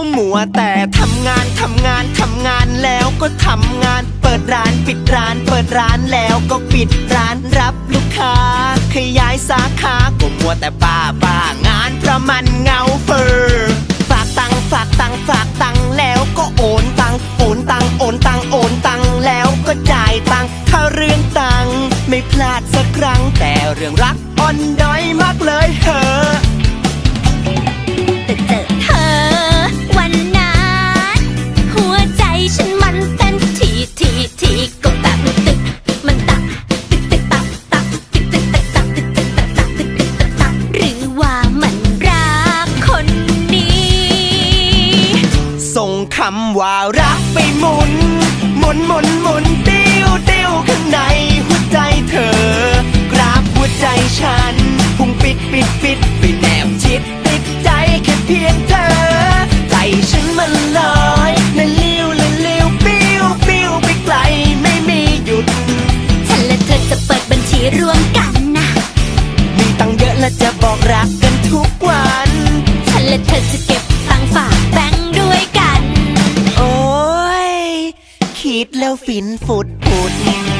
ก็มัวแต่ทำงานทำงานทำงานแล้วก็ทำงาน เปิดร้านปิดร้าน เปิดร้านแล้วก็ปิดร้านรับลูกค้า ขยายสาขาก็มัวแต่บ้าบ้างานเพราะมันเหงาเฟอฝากตังฝากตังฝากตังแล้วก็โอนตังโอนตังโอนตังโอนตังแล้วก็จ่ายตังถ้าเรื่องตังไม่พลาดสักครั้งแต่เรื่องรักอ่อนด้อยมากเลยเหอ ส่งคำว่ารักไปหมุน หมุนหมุนหมุนติ้วติ้วข้างในหัวใจเธอ กราบหัวใจฉัน พุ่งปิดปิดปิดไปแนบชิดติดใจแค่เพียงเธอ ใจฉันมันลอยละลิ้วละลิ้วปิ้วปิ้วไปไกลไม่มีหยุด ฉันและเธอจะเปิดบัญชีรวมกันนะ มีตังค์เยอะและจะบอกรักกันทุกวัน ฉันและเธอจะเก็บ คิดแล้วฟินฟุดฟุด